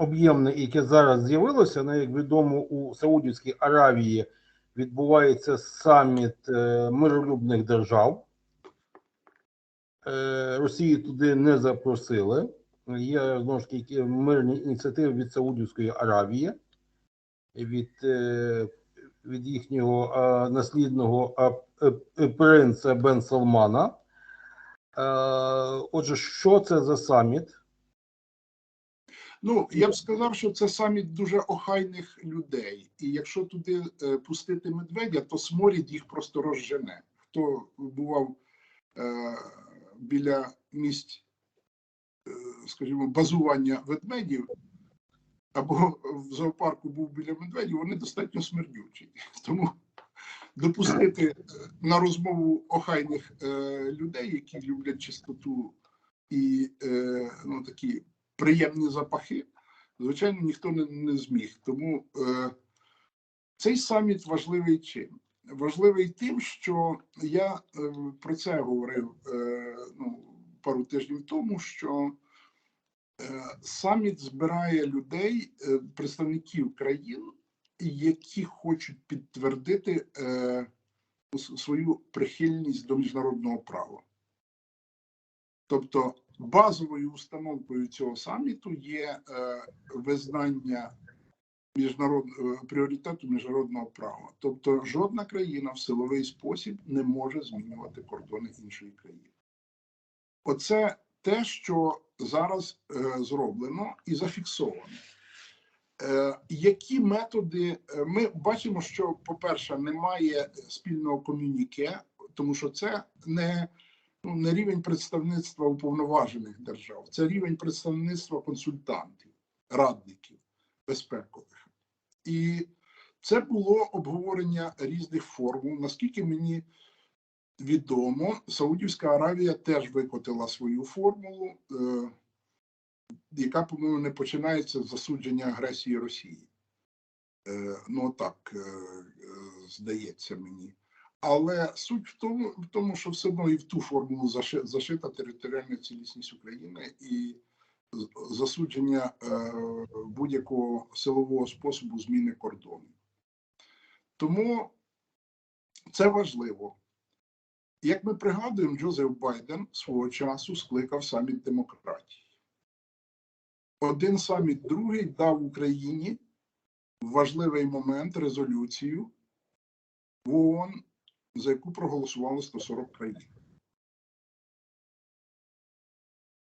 об'ємне, яке зараз з'явилося, ну, як відомо, у Саудівській Аравії відбувається саміт е, миролюбних держав. Е, Росії туди не запросили. Є знову ж таки мирні ініціативи від Саудівської Аравії, від, е, від їхнього наслідного принца Бен Салмана. Отже, що це за саміт? Ну, я б сказав, що це саміт дуже охайних людей. І якщо туди е, пустити медведя, то сморід їх просто розжене. Хто бував е, біля місць, е, скажімо, базування ведмедів, або в зоопарку був біля медведів, вони достатньо смердючі. Тому допустити е, на розмову охайних е, людей, які люблять чистоту і е, ну, такі приємні запахи, звичайно, ніхто не, не зміг. Тому е, цей саміт важливий чим? Важливий тим, що я е, про це говорив е, ну, пару тижнів тому, що е, саміт збирає людей, е, представників країн, які хочуть підтвердити е, свою прихильність до міжнародного права. Тобто базовою установкою цього саміту є е, визнання міжнарод... е, пріоритету міжнародного права. Тобто жодна країна в силовий спосіб не може змінювати кордони іншої країни. Оце те, що зараз е, зроблено і зафіксовано. Е, які методи е, ми бачимо, що, по-перше, немає спільного комюніке, тому що це не ну, не рівень представництва уповноважених держав, це рівень представництва консультантів, радників безпекових. І це було обговорення різних формул. Наскільки мені відомо, Саудівська Аравія теж викотила свою формулу, е, яка, по-моєму, не починається з засудження агресії Росії. Е, ну так е, е, здається мені. Але суть в тому, в тому, що все одно і в ту формулу заши- зашита територіальна цілісність України і засудження е, будь-якого силового способу зміни кордонів. Тому це важливо. Як ми пригадуємо, Джозеф Байден свого часу скликав саміт демократії. Один саміт другий дав Україні важливий момент резолюцію в ООН, за яку проголосувало 140 країн.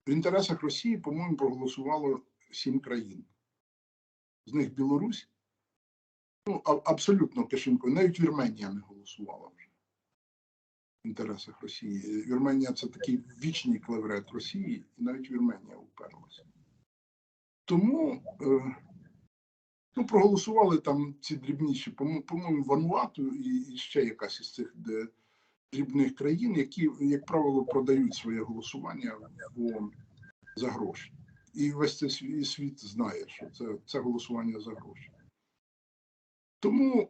В інтересах Росії, по-моєму, проголосувало 7 країн. З них Білорусь, ну, абсолютно кишенько, навіть Вірменія не голосувала вже в інтересах Росії. Вірменія це такий вічний клеврет Росії, і навіть Вірменія уперлася. Тому е, ну, проголосували там ці дрібніші, по-мо- по-моєму, Вануату і, ще якась із цих де, дрібних країн, які, як правило, продають своє голосування в за гроші. І весь цей світ, світ знає, що це, це голосування за гроші. Тому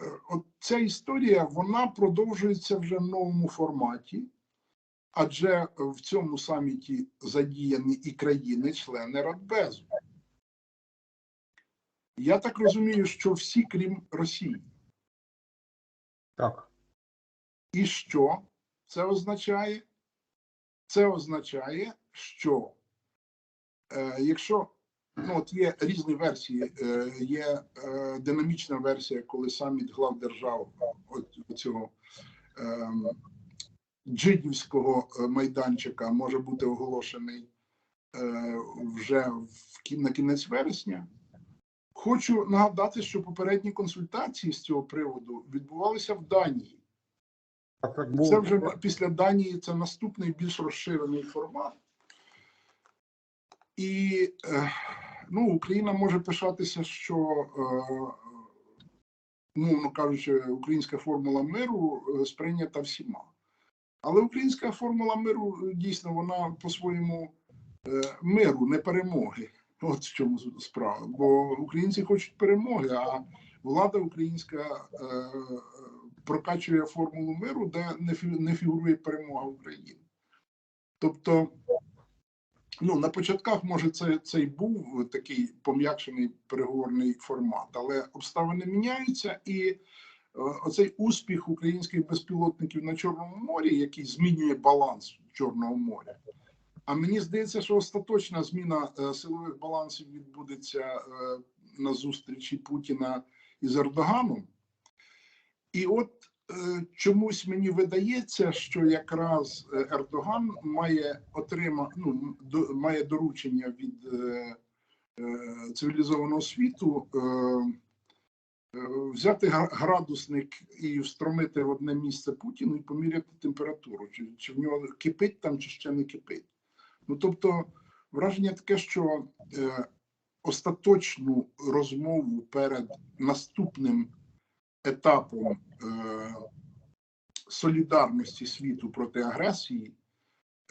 е, от ця історія вона продовжується вже в новому форматі, адже в цьому саміті задіяні і країни-члени Радбезу. Я так розумію, що всі, крім Росії. Так. І що це означає? Це означає, що е, якщо ну, от є різні версії, е, є е, динамічна версія, коли саміт глав держав от цього е, джидівського е, майданчика може бути оголошений е, вже в, на кінець вересня. Хочу нагадати, що попередні консультації з цього приводу відбувалися в Данії. Це вже після Данії це наступний більш розширений формат. І е, ну, Україна може пишатися, що, е, мовно кажучи, українська формула миру е, сприйнята всіма. Але українська формула миру дійсно вона по-своєму е, миру, не перемоги. От в чому справа. Бо українці хочуть перемоги, а влада українська е, прокачує формулу миру, де не, не фігурує перемога України. Тобто Ну, на початках, може, це, це й був такий пом'якшений переговорний формат, але обставини міняються, і е, оцей успіх українських безпілотників на Чорному морі, який змінює баланс Чорного моря. А мені здається, що остаточна зміна е, силових балансів відбудеться е, на зустрічі Путіна із Ердоганом. І от е, чомусь мені видається, що якраз Ердоган має отрима, ну, має доручення від цивілізованого світу взяти градусник і встромити в одне місце Путіну і поміряти температуру, чи, чи в нього кипить там, чи ще не кипить. Ну тобто, враження таке, що е, остаточну розмову перед наступним етапом е, солідарності світу проти агресії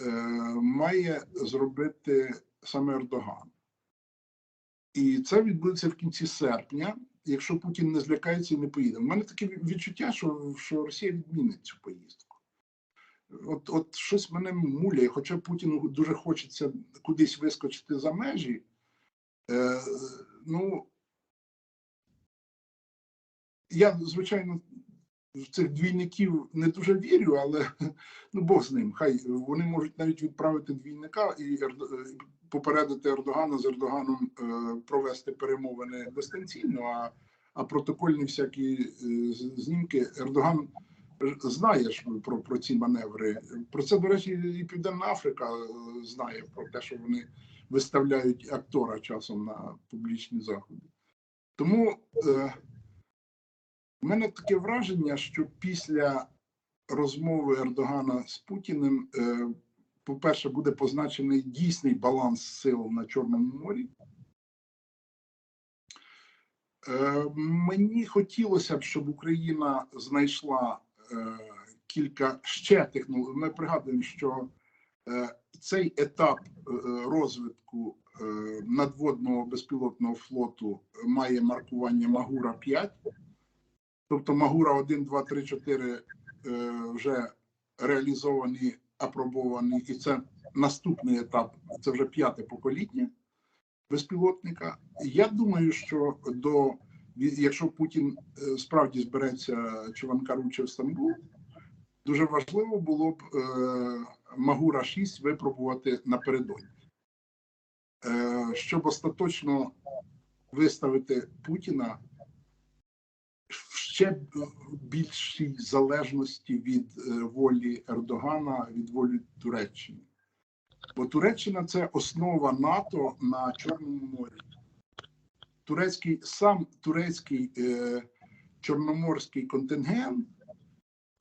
е, має зробити саме Ердоган. І це відбудеться в кінці серпня, якщо Путін не злякається і не поїде. У мене таке відчуття, що, що Росія відмінить цю поїздку. От, от щось мене муляє, хоча Путіну дуже хочеться кудись вискочити за межі. Е, ну, я, звичайно, в цих двійників не дуже вірю, але ну Бог з ним. Хай вони можуть навіть відправити двійника і е, попередити Ердогана з Ердоганом е, провести перемовини дистанційно, а, а протокольні всякі е, знімки Ердоган ж знає ж про, про ці маневри. Про це, до речі, і Південна Африка е, знає про те, що вони виставляють актора часом на публічні заходи. Тому е, у мене таке враження, що після розмови Ердогана з Путіним, е, по-перше, буде позначений дійсний баланс сил на Чорному морі. Е, Мені хотілося б, щоб Україна знайшла кілька ще технологій. Ми пригадуємо, що е, цей етап е, розвитку е, надводного безпілотного флоту має маркування Магура 5. Тобто Магура 1, 2, 3, 4 е, вже реалізовані, апробовані, і це наступний етап, це вже п'яте покоління безпілотника. Я думаю, що до якщо Путін е, справді збереться чи в Стамбул, дуже важливо було б е, Магура 6 випробувати напередодні, е, щоб остаточно виставити Путіна в ще більшій залежності від волі Ердогана, від волі Туреччини. Бо Туреччина це основа НАТО на Чорному морі. Турецький сам турецький е, чорноморський контингент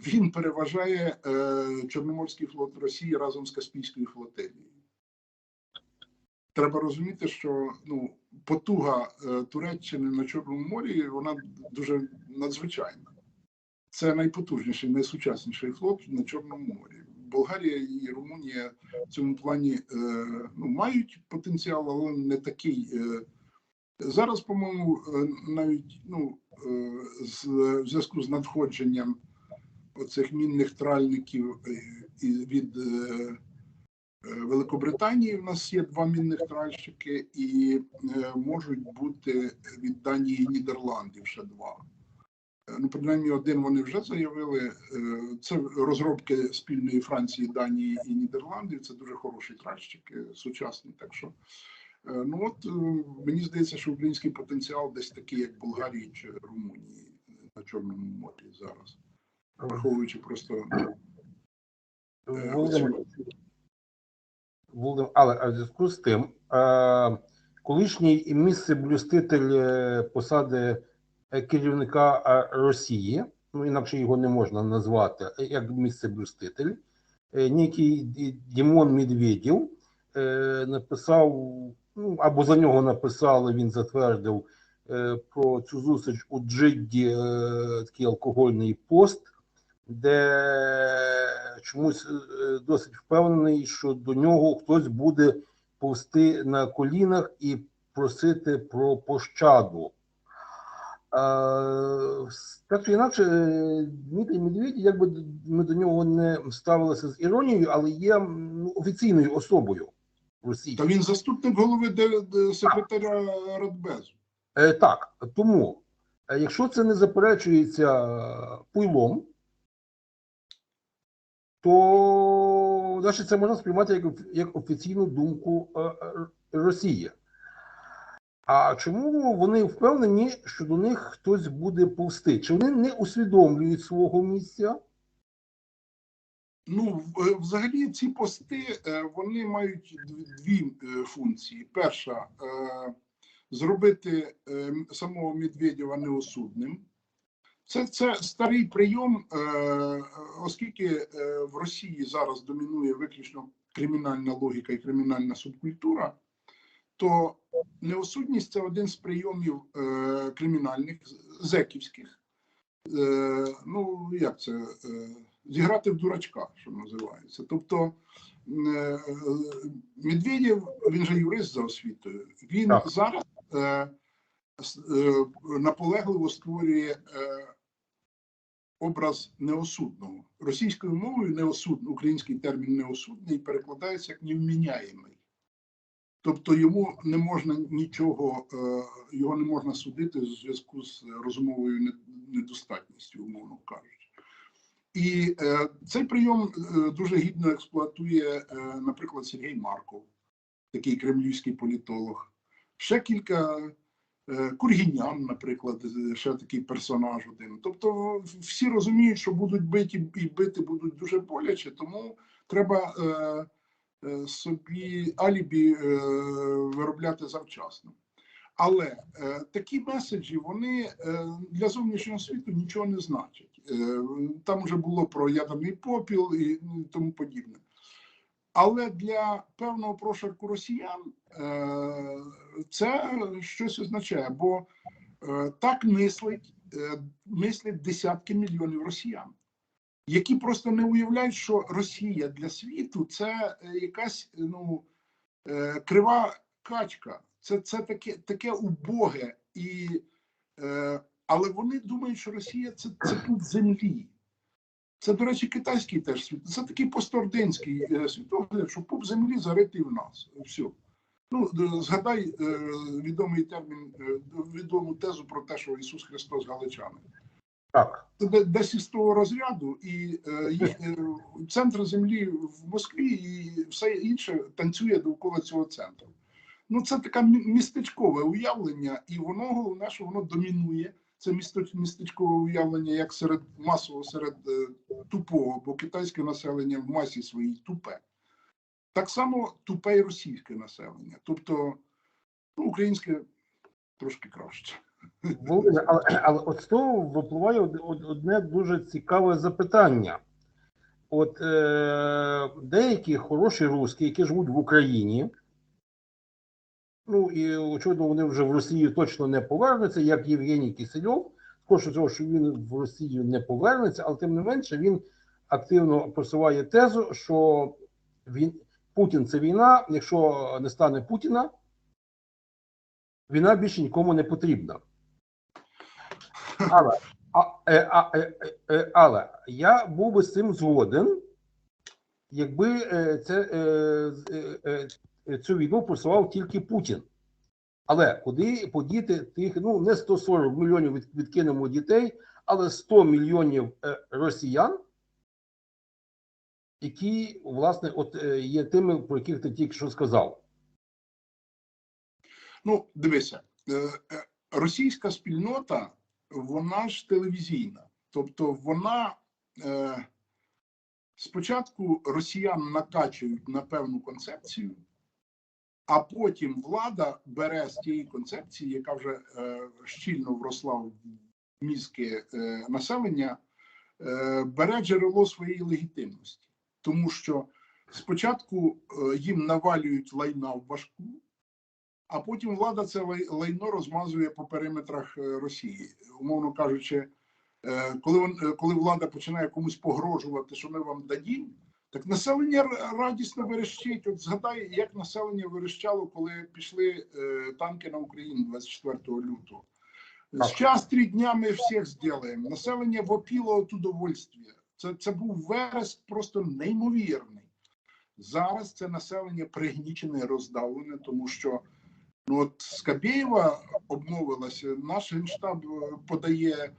він переважає е, Чорноморський флот Росії разом з Каспійською флотилією. Треба розуміти, що ну, потуга е, Туреччини на Чорному морі вона дуже надзвичайна. Це найпотужніший, найсучасніший флот на Чорному морі. Болгарія і Румунія в цьому плані е, ну, мають потенціал, але не такий. Е, зараз, по-моєму, е, навіть ну, е, з, в зв'язку з надходженням оцих мінних тральників е, від е, Е, Великобританії в нас є два мінних тральщики, і е, можуть бути від Данії Нідерландів ще два. Е, Ну, принаймні, один вони вже заявили. Е, Це розробки спільної Франції, Данії і Нідерландів. Це дуже хороші тральщики, сучасні. Так що, е, ну от е, мені здається, що український потенціал десь такий, як Болгарії чи Румунії на Чорному морі зараз, враховуючи просто е, Володимир, Володимир, але а в зв'язку з тим, е, колишній місцеблюститель е, посади е, керівника е, Росії, ну інакше його не можна назвати е, як місцеблюститель, е, некий Дімон Медведєв е, написав, ну або за нього написали, він затвердив е, про цю зустріч у Джидді е, такий алкогольний пост де чомусь е, досить впевнений, що до нього хтось буде повсти на колінах і просити про пощаду. Так чи інакше, е, Дмитрій Медведєв, якби ми до нього не ставилися з іронією, але є ну, офіційною особою Росії. Та він заступник голови де- де- секретаря Радбезу. Е, так, тому, е, якщо це не заперечується пуйлом, то значить, це можна сприймати як, як офіційну думку е, е, Росії. А чому вони впевнені, що до них хтось буде повсти? Чи вони не усвідомлюють свого місця? Ну, е, взагалі, ці пости е, вони мають дв- дві е, функції. Перша зробити самого Медведєва неосудним. Це, це старий прийом, оскільки в Росії зараз домінує виключно кримінальна логіка і кримінальна субкультура, то неосудність це один з прийомів кримінальних зеківських. Ну, як це? Зіграти в дурачка, що називається. Тобто е, Медведєв, він же юрист за освітою, він Так. зараз е, е, наполегливо створює е, образ неосудного. Російською мовою неосудний, український термін неосудний перекладається як невміняємий. Тобто йому не можна нічого, е, його не можна судити в зв'язку з розумовою недостатністю, умовно кажучи. І е, цей прийом е, дуже гідно експлуатує, е, наприклад, Сергій Марков, такий кремлівський політолог. Ще кілька е, Кургінян, наприклад, ще такий персонаж один. Тобто всі розуміють, що будуть биті і бити будуть дуже боляче, тому треба е, е, собі алібі е, виробляти завчасно. Але е, такі меседжі вони е, для зовнішнього світу нічого не значать. Е, там вже було про ядерний попіл і ну, тому подібне. Але для певного прошарку росіян е, це щось означає, бо е, так мислить, мислять десятки мільйонів росіян, які просто не уявляють, що Росія для світу це якась ну, крива качка. Це, це таке, таке убоге, і, але вони думають, що Росія це, це пуп землі. Це, до речі, китайський теж світ. Це такий постординський е, світогляд, що пуп землі заритий в нас. Все. Ну, е, згадай е, відомий термін, відому тезу про те, що Ісус Христос Галичанин. Так. Це десь із того розряду, і їх, центр землі в Москві і все інше танцює довкола цього центру. Ну, це таке містечкове уявлення, і воно головне, що воно домінує. Це місто- містечкове уявлення як серед масово серед е, тупого, бо китайське населення в масі своїй тупе. Так само тупе і російське населення. Тобто, ну, українське трошки краще. Володимир, але, але от з того випливає од- од- одне дуже цікаве запитання. От е, деякі хороші русські, які живуть в Україні, ну і очевидно, вони вже в Росію точно не повернуться, як Євгеній Кисельов. Скоріше того, що він в Росію не повернеться, але тим не менше він активно просуває тезу, що він, Путін це війна. Якщо не стане Путіна, війна більше нікому не потрібна. Але, а, е, а, е, е, е, але я був би з цим згоден, якби це, цю війну просував тільки Путін. Але куди подіти тих, ну не 140 мільйонів від, відкинемо дітей, але 100 мільйонів е, росіян, які, власне, от е, є тими, про яких ти тільки що сказав. Ну, дивися, е, російська спільнота, вона ж телевізійна. Тобто вона спочатку росіян накачують на певну концепцію, а потім влада бере з тієї концепції, яка вже е, щільно вросла в мізки е, населення, е, бере джерело своєї легітимності. Тому що спочатку е, їм навалюють лайна в башку, а потім влада це лай- лайно розмазує по периметрах е, Росії. Умовно кажучи, е, коли вон- е, коли влада починає комусь погрожувати, що ми вам дадім, так населення радісно верещить. От згадай, як населення верещало, коли пішли е, танки на Україну 24 лютого. Сейчас три дня ми всіх зробимо. Населення вопіло от удовольствия. Це, це був вереск просто неймовірний. Зараз це населення пригнічене роздавлене, тому що ну от Скабєєва обмовилася. Наш генштаб е, подає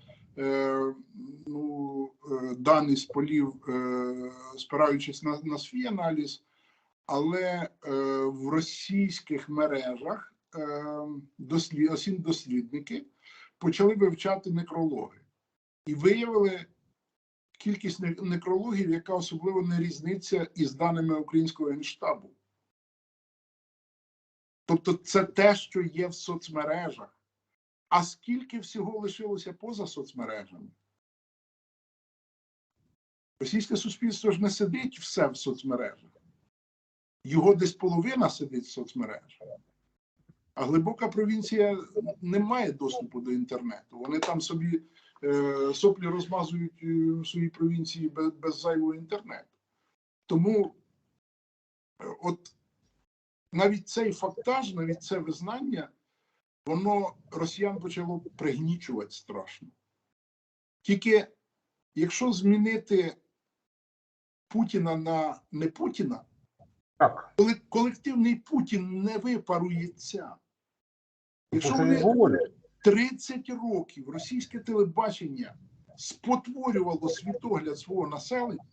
ну, е, дані з полів, е, спираючись на, на свій аналіз, але е, в російських мережах е, дослід, осін дослідники почали вивчати некрологи і виявили кількість некрологів, яка особливо не різниця із даними українського генштабу. Тобто, це те, що є в соцмережах. А скільки всього лишилося поза соцмережами? Російське суспільство ж не сидить все в соцмережах. Його десь половина сидить в соцмережах. А глибока провінція не має доступу до інтернету. Вони там собі е, соплі розмазують е, в своїй провінції без, без зайвого інтернету. Тому е, от навіть цей фактаж, навіть це визнання, воно росіян почало пригнічувати страшно. Тільки якщо змінити Путіна на не Путіна, Так, коли колективний Путін не випарується, якщо вони 30 років російське телебачення спотворювало світогляд свого населення,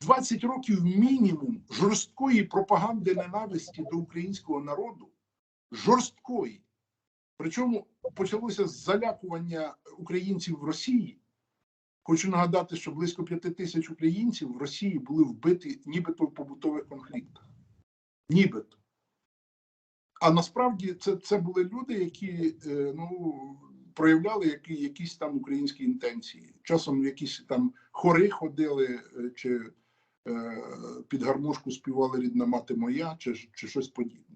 20 років мінімум жорсткої пропаганди ненависті до українського народу, жорсткої. Причому почалося залякування українців в Росії. Хочу нагадати, що близько п'яти тисяч українців в Росії були вбиті нібито в побутових конфліктах. Нібито. А насправді це, це були люди, які е, ну, проявляли які, якісь там українські інтенції. Часом якісь там хори ходили, е, чи е, під гармошку співали рідна мати моя, чи, чи щось подібне.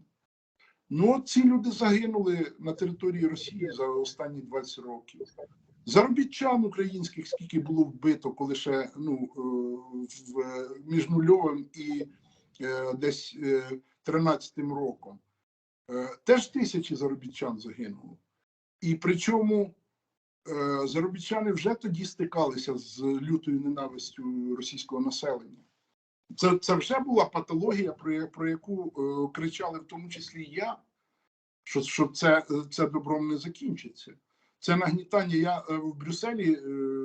Ну, ці люди загинули на території Росії за останні 20 років. Заробітчан українських, скільки було вбито, коли ще ну, е, в, е, між нульовим і е, десь е, 13-м роком. Теж тисячі заробітчан загинуло. І причому заробітчани вже тоді стикалися з лютою ненавистю російського населення. Це, це вже була патологія, про, про яку е, кричали в тому числі я, що, що це, це добром не закінчиться. Це нагнітання. Я е, в Брюсселі е,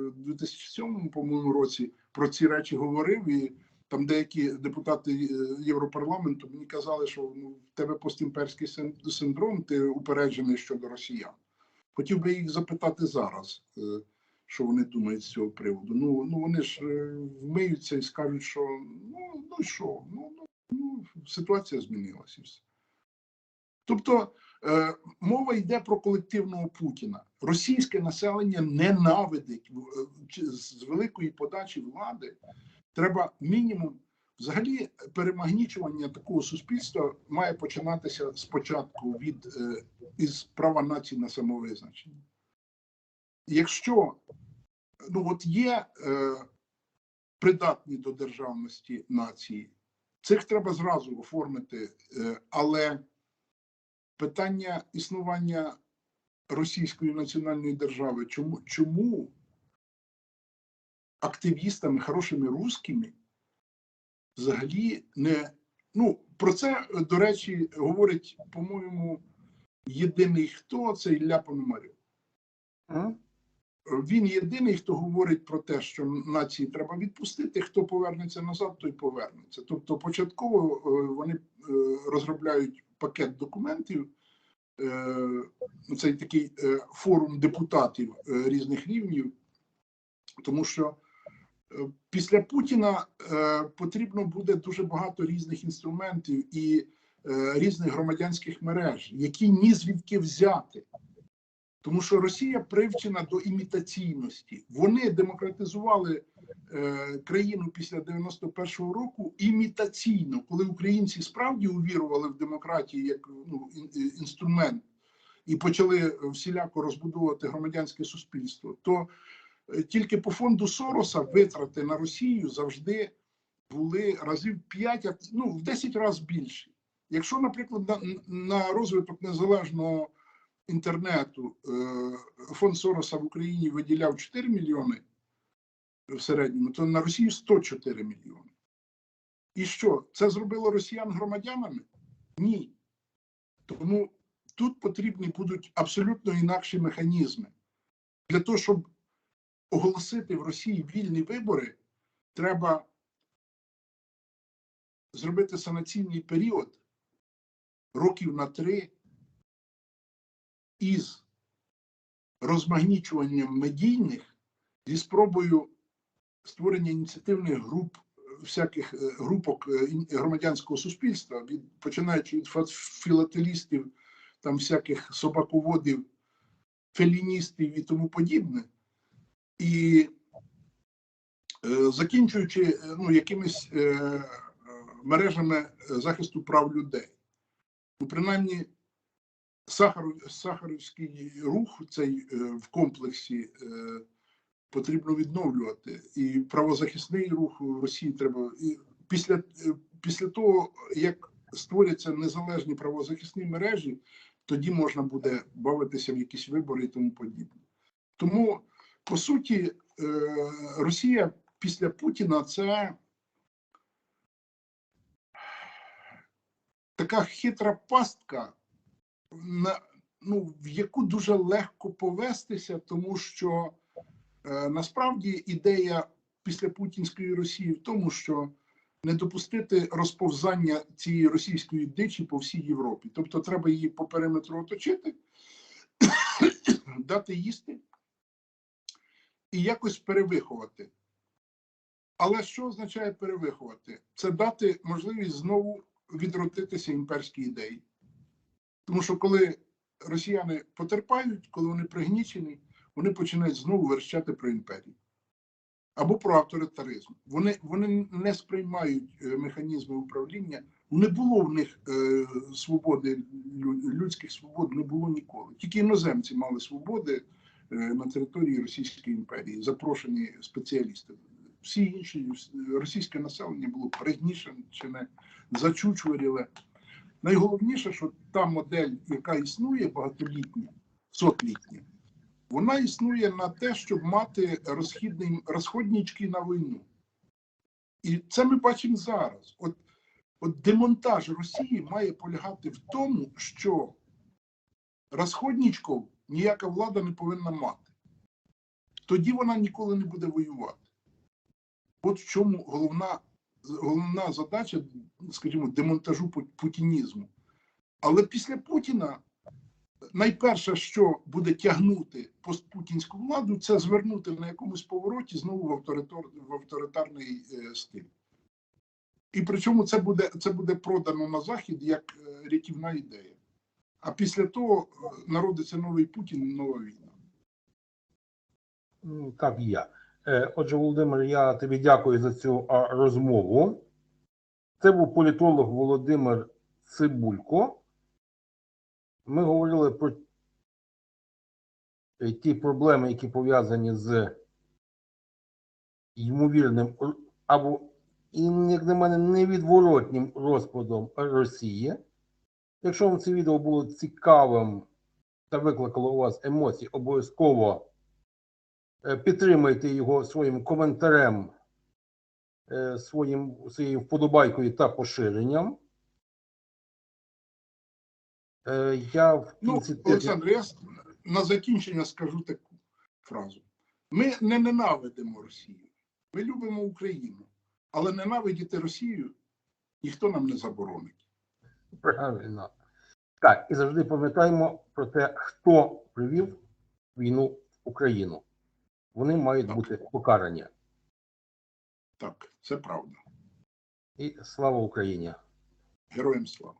в 2007 по-моєму, році про ці речі говорив, і там деякі депутати е, Європарламенту мені казали, що ну, в тебе постімперський син- синдром, ти упереджений щодо росіян. Хотів би їх запитати зараз, е, що вони думають з цього приводу. Ну, ну вони ж е, вмиються і скажуть, що ну, ну що, ну, ну, ну ситуація змінилася. Тобто е, мова йде про колективного Путіна. Російське населення ненавидить е, з великої подачі влади. Треба мінімум. Взагалі, перемагнічування такого суспільства має починатися спочатку від е, із права нації на самовизначення. Якщо ну от є е, придатні до державності нації, цих треба зразу оформити, е, але питання існування Російської національної держави, чому, чому активістами, хорошими русскими взагалі не. Ну, про це, до речі, говорить, по-моєму, єдиний хто це Ілля Пономарьов. Він єдиний, хто говорить про те, що нації треба відпустити. Хто повернеться назад, той повернеться. Тобто, початково е, вони е, розробляють пакет документів. е, Цей такий форум депутатів різних рівнів, тому що після Путіна потрібно буде дуже багато різних інструментів і різних громадянських мереж, які ні звідки взяти. Тому що Росія привчена до імітаційності. Вони демократизували е, країну після 91-го року імітаційно, коли українці справді увірували в демократію як ну, ін- інструмент і почали всіляко розбудовувати громадянське суспільство, то е, тільки по фонду Сороса витрати на Росію завжди були разів 5, а- ну в 10 разів більші. Якщо, наприклад, на, на розвиток незалежного інтернету е, фонд Сороса в Україні виділяв 4 мільйони в середньому, то на Росію 104 мільйони. І що? Це зробило росіян громадянами? Ні. Тому тут потрібні будуть абсолютно інакші механізми. Для того, щоб оголосити в Росії вільні вибори, треба зробити санаційний період років на три із розмагнічуванням медійних зі спробою створення ініціативних груп, всяких е, групок е, громадянського суспільства, від починаючи від філателістів, там всяких собаководів, феліністів і тому подібне, і е, закінчуючи е, ну, якимись е, мережами захисту прав людей. Ну, принаймні, Сахарівський рух цей е, в комплексі е, потрібно відновлювати. І правозахисний рух в Росії треба. І після, е, після того, як створяться незалежні правозахисні мережі, тоді можна буде бавитися в якісь вибори і тому подібне. Тому, по суті, Росія після Путіна це така хитра пастка, на, ну, в яку дуже легко повестися, тому що е, насправді ідея після путінської Росії в тому, що не допустити розповзання цієї російської дичі по всій Європі. Тобто треба її по периметру оточити, дати їсти і якось перевиховати. Але що означає перевиховати? Це дати можливість знову відродитися імперській ідеї. Тому що коли росіяни потерпають, коли вони пригнічені, вони починають знову верщати про імперію або про авторитаризм. Вони, вони не сприймають е, механізми управління. Не було в них е, свободи, людських свобод не було ніколи. Тільки іноземці мали свободи е, на території Російської імперії, запрошені спеціалісти. Всі інші російське населення було пригнічене, зачучуваріле. Найголовніше, що та модель, яка існує багатолітня, сотлітня, вона існує на те, щоб мати розхідний, розходнички на війну. І це ми бачимо зараз. От, от демонтаж Росії має полягати в тому, що розходничків ніяка влада не повинна мати. Тоді вона ніколи не буде воювати. От в чому головна, головна задача, скажімо, демонтажу путінізму. Але після Путіна найперше, що буде тягнути постпутінську владу, це звернути на якомусь повороті знову в, авторитар, в авторитарний е, стиль. І причому це буде, це буде продано на Захід як е, рятівна ідея. А після того е, народиться новий Путін і нова війна. Так і я. Е, Отже, Володимир, я тобі дякую за цю розмову. Це був політолог Володимир Цибулько. Ми говорили про е, ті проблеми, які пов'язані з ймовірним або, як на мене, невідворотнім розпадом Росії. Якщо вам це відео було цікавим та викликало у вас емоції, обов'язково Підтримайте його своїм коментарем, е, своїм, своєю вподобайкою та поширенням. Е, Я в Ну, кінці тижня- Олександр, я на закінчення скажу таку фразу: ми не ненавидимо Росію, ми любимо Україну, але ненавидіти Росію ніхто нам не заборонить. правильно. Так, і завжди пам'ятаємо про те, хто привів війну в Україну. Вони мають Так. бути покарані. Так, це правда. І слава Україні! Героям слава.